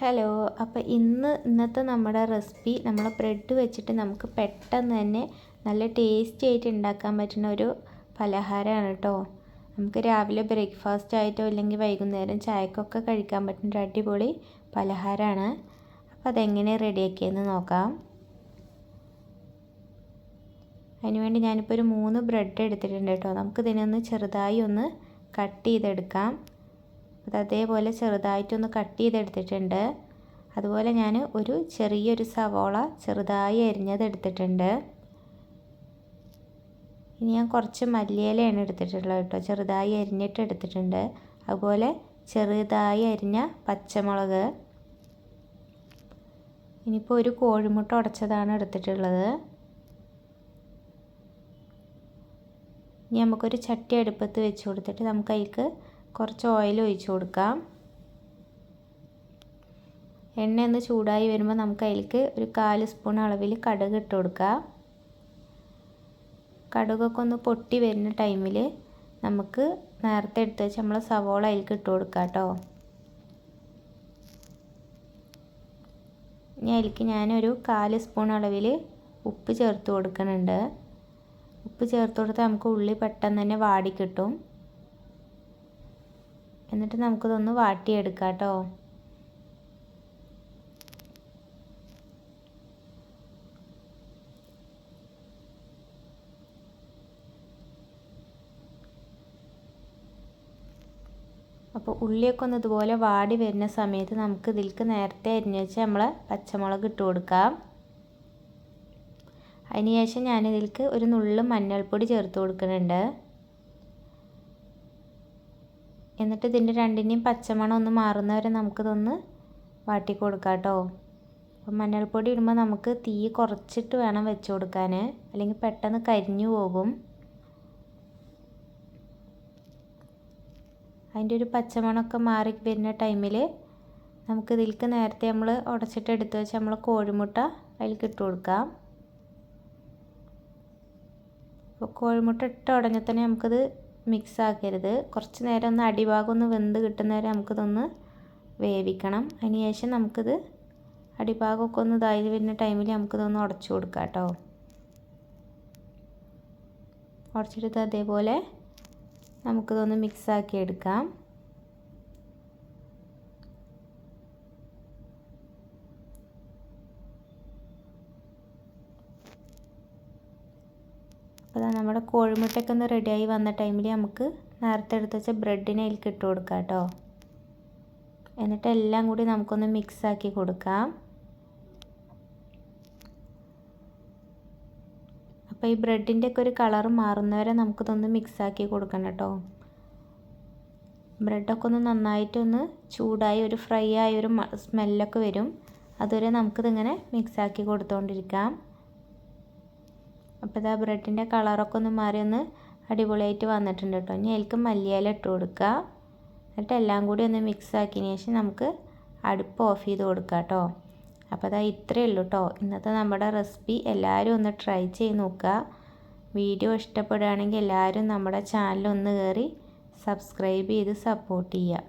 Hello അപ്പോൾ ഇന്ന് ഇന്നത്തെ നമ്മുടെ റെസിപ്പി നമ്മൾ ബ്രെഡ് വെച്ചിട്ട് നമുക്ക് പെട്ടെന്ന് തന്നെ നല്ല ടേസ്റ്റി ആയിട്ട് ഉണ്ടാക്കാൻ പറ്റുന്ന ഒരു പലഹാരമാണ് കേട്ടോ നമുക്ക് രാവിലെ ബ്രേക്ക്ഫാസ്റ്റ് ആയിട്ടോ അല്ലെങ്കിൽ വൈകുന്നേരം ചായക്കൊക്കെ കഴിക്കാൻ പറ്റുന്ന ഒരു അടിപൊളി പലഹാരമാണ് അപ്പോൾ അതെങ്ങനെ റെഡിയാക്കിയെന്ന് നോക്കാം. അതിനുവേണ്ടി ഞാനിപ്പോൾ ഒരു മൂന്ന് ബ്രെഡ് എടുത്തിട്ടുണ്ട് കേട്ടോ നമുക്കിതിനൊന്ന് ചെറുതായി ഒന്ന് കട്ട് ചെയ്തെടുക്കാം. അത് അതേപോലെ ചെറുതായിട്ടൊന്ന് കട്ട് ചെയ്തെടുത്തിട്ടുണ്ട്. അതുപോലെ ഞാൻ ഒരു ചെറിയൊരു സവോള ചെറുതായി അരിഞ്ഞത് എടുത്തിട്ടുണ്ട്. ഇനി ഞാൻ കുറച്ച് മല്ലിയിലയാണ് എടുത്തിട്ടുള്ളത് കേട്ടോ. ചെറുതായി അരിഞ്ഞിട്ട് എടുത്തിട്ടുണ്ട്. അതുപോലെ ചെറുതായി അരിഞ്ഞ പച്ചമുളക്. ഇനിയിപ്പോൾ ഒരു കോഴിമുട്ട ഉടച്ചതാണ് എടുത്തിട്ടുള്ളത്. ഇനി നമുക്കൊരു ചട്ടി അടുപ്പത്ത് വെച്ച് കൊടുത്തിട്ട് നമുക്ക് അതിലേക്ക് കുറച്ച് ഓയിൽ ഒഴിച്ച് കൊടുക്കാം. എണ്ണ ഒന്ന് ചൂടായി വരുമ്പോൾ നമുക്ക് അതിലേക്ക് ഒരു കാൽ സ്പൂൺ അളവിൽ കടുക് ഇട്ട് കൊടുക്കാം. കടുകൊക്കെ ഒന്ന് പൊട്ടി വരുന്ന ടൈമിൽ നമുക്ക് നേരത്തെ എടുത്ത് വെച്ച് നമ്മൾ സവോള അതിലേക്ക് ഇട്ട് കൊടുക്കാം കേട്ടോ ഇനി അതിലേക്ക് ഞാനൊരു കാൽ സ്പൂൺ അളവിൽ ഉപ്പ് ചേർത്ത് കൊടുക്കുന്നുണ്ട്. ഉപ്പ് ചേർത്ത് കൊടുത്താൽ നമുക്ക് ഉള്ളി പെട്ടെന്ന് തന്നെ വാടി കിട്ടും. എന്നിട്ട് നമുക്കിതൊന്ന് വാട്ടിയെടുക്കാം കേട്ടോ അപ്പോൾ ഉള്ളിയൊക്കെ ഒന്ന് ഇതുപോലെ വാടി വരുന്ന സമയത്ത് നമുക്ക് ഇതിൽക്ക് നേരത്തെ അരിഞ്ഞ് വെച്ച് നമ്മൾ പച്ചമുളക് ഇട്ട് കൊടുക്കാം. അതിനുശേഷം ഞാനിതിലേക്ക് ഒരു നുള്ളു മഞ്ഞൾപ്പൊടി ചേർത്ത് കൊടുക്കുന്നുണ്ട്. എന്നിട്ട് ഇതിന്റെ രണ്ടിന്റെയും പച്ചമണം ഒന്ന് മാറുന്നവരെ നമുക്കിതൊന്ന് വാട്ടി കൊടുക്കാം കേട്ടോ. അപ്പം മഞ്ഞൾപ്പൊടി ഇടുമ്പോൾ നമുക്ക് തീ കുറച്ചിട്ട് വേണം വെച്ച് കൊടുക്കാൻ. അല്ലെങ്കിൽ പെട്ടെന്ന് കരിഞ്ഞു പോകും. അതിന്റെ ഒരു പച്ചമണമൊക്കെ മാറി വരുന്ന ടൈമിൽ നമുക്ക് ഇതിലേക്ക് നേരത്തെ നമ്മൾ ഉടച്ചിട്ട് എടുത്ത് വെച്ച് നമ്മൾ കോഴിമുട്ട അതിലേക്ക് ഇട്ട് കൊടുക്കാം. അപ്പോൾ കോഴിമുട്ട ഇട്ട് ഉടനെ തന്നെ നമുക്കത് മിക്സ് ആക്കരുത് കുറച്ച് നേരം ഒന്ന് അടിഭാഗം ഒന്ന് വെന്ത് കിട്ടുന്ന വരെ നമുക്കിതൊന്ന് വേവിക്കണം. അതിന് ശേഷം നമുക്കിത് അടിഭാഗമൊക്കെ ഒന്ന് ഇതായി വരുന്ന ടൈമിൽ നമുക്കിതൊന്ന് ഉടച്ചു കൊടുക്കാം കേട്ടോ. ഉടച്ചെടുത്ത് അതേപോലെ നമുക്കിതൊന്ന് മിക്സാക്കി എടുക്കാം. അപ്പോൾ നമ്മുടെ കോഴിമുട്ടയൊക്കെ ഒന്ന് റെഡിയായി വന്ന ടൈമിൽ നമുക്ക് നേരത്തെ എടുത്ത് വെച്ച ബ്രെഡിനെ അതിലേക്ക് ഇട്ട് കൊടുക്കാം കേട്ടോ എന്നിട്ട് എല്ലാം കൂടി നമുക്കൊന്ന് മിക്സ് ആക്കി കൊടുക്കാം. അപ്പോൾ ഈ ബ്രെഡിന്റെ ഒക്കെ ഒരു കളർ മാറുന്നവരെ നമുക്കിതൊന്ന് മിക്സ് ആക്കി കൊടുക്കണം കേട്ടോ ബ്രെഡൊക്കെ ഒന്ന് നന്നായിട്ടൊന്ന് ചൂടായി ഒരു ഫ്രൈ ആയി ഒരു സ്മെല്ലൊക്കെ വരും. അതുവരെ നമുക്കിതിങ്ങനെ മിക്സാക്കി കൊടുത്തുകൊണ്ടിരിക്കാം അപ്പോൾ ഇതാ ബ്രെഡിന്റെ കളറൊക്കെ ഒന്ന് മാറി ഒന്ന് അടിപൊളിയായിട്ട് വന്നിട്ടുണ്ട് കേട്ടോ. ഇനി അതിലേക്ക് മല്ലിയില ഇട്ട് കൊടുക്കുക എന്നിട്ട് എല്ലാം കൂടി ഒന്ന് മിക്സ് ആക്കിയതിന് ശേഷം നമുക്ക് അടുപ്പ് ഓഫ് ചെയ്ത് കൊടുക്കാം കേട്ടോ. അപ്പോൾ അതാ ഇത്രയേ ഉള്ളൂ കേട്ടോ. ഇന്നത്തെ നമ്മുടെ റെസിപ്പി എല്ലാവരും ഒന്ന് ട്രൈ ചെയ്ത് നോക്കുക വീഡിയോ ഇഷ്ടപ്പെടുകയാണെങ്കിൽ എല്ലാവരും നമ്മുടെ ചാനൽ ഒന്ന് കയറി സബ്സ്ക്രൈബ് ചെയ്ത് സപ്പോർട്ട് ചെയ്യുക.